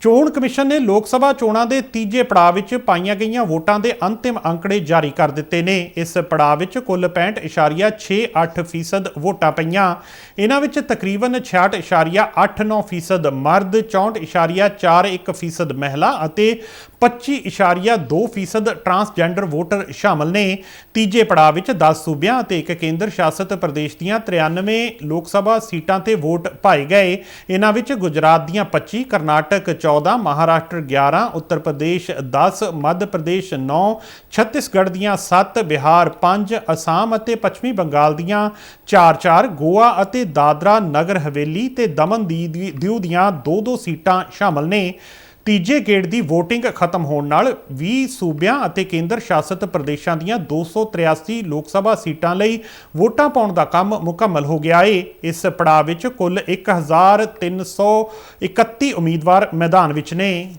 ਚੋਣ ਕਮਿਸ਼ਨ ਨੇ ਲੋਕ ਸਭਾ ਚੋਣਾਂ ਦੇ ਤੀਜੇ ਪੜਾਅ ਵਿੱਚ ਪਾਈਆਂ ਗਈਆਂ ਵੋਟਾਂ ਦੇ ਅੰਤਿਮ ਅੰਕੜੇ ਜਾਰੀ ਕਰ ਦਿੱਤੇ ਨੇ। ਇਸ ਪੜਾਅ ਵਿੱਚ ਕੁੱਲ 65.68% ਵੋਟਾਂ ਪਈਆਂ। ਇਹਨਾਂ ਵਿੱਚ ਤਕਰੀਬਨ 66.89% ਮਰਦ 64.41% ਮਹਿਲਾ ਅਤੇ 25.2% ਟਰਾਂਸਜੈਂਡਰ ਵੋਟਰ ਸ਼ਾਮਲ ਨੇ। ਤੀਜੇ ਪੜਾਅ ਵਿੱਚ 10 ਸੂਬਿਆਂ ਅਤੇ ਇੱਕ ਕੇਂਦਰ ਸ਼ਾਸਿਤ ਪ੍ਰਦੇਸ਼ ਦੀਆਂ 93 ਲੋਕ ਸਭਾ ਸੀਟਾਂ ਤੇ ਵੋਟ ਪਾਏ ਗਏ। ਇਹਨਾਂ ਵਿੱਚ ਗੁਜਰਾਤ ਦੀਆਂ 25 ਕਰਨਾਟਕ 14 ਮਹਾਰਾਸ਼ਟਰ 11 ਉੱਤਰ ਪ੍ਰਦੇਸ਼ 10 ਮੱਧ ਪ੍ਰਦੇਸ਼ 9 ਛੱਤੀਸਗੜ੍ਹ ਦੀਆਂ 7 ਬਿਹਾਰ 5 ਅਸਾਮ ਅਤੇ ਪੱਛਮੀ ਬੰਗਾਲ ਦੀਆਂ 4-4 ਗੋਆ ਅਤੇ ਦਾਦਰਾ ਨਗਰ ਹਵੇਲੀ ਤੇ ਦਮਨ ਦੀ- ਦੀ- ਦੀਆਂ 2-2 ਸੀਟਾਂ ਸ਼ਾਮਲ ਨੇ। ਤੀਜੇ ਗੇੜ ਦੀ VOTING ਖਤਮ ਹੋਣ ਨਾਲ 20 ਸੂਬਿਆਂ ਅਤੇ ਕੇਂਦਰ ਸ਼ਾਸਿਤ ਪ੍ਰਦੇਸ਼ਾਂ ਦੀਆਂ 283 ਲੋਕ ਸਭਾ ਸੀਟਾਂ ਲਈ ਵੋਟਾਂ ਪਾਉਣ ਦਾ ਕੰਮ ਮੁਕੰਮਲ ਹੋ ਗਿਆ ਏ। ਇਸ ਪੜਾਅ ਵਿੱਚ ਕੁੱਲ 1331 ਉਮੀਦਵਾਰ ਮੈਦਾਨ ਵਿੱਚ ਨੇ।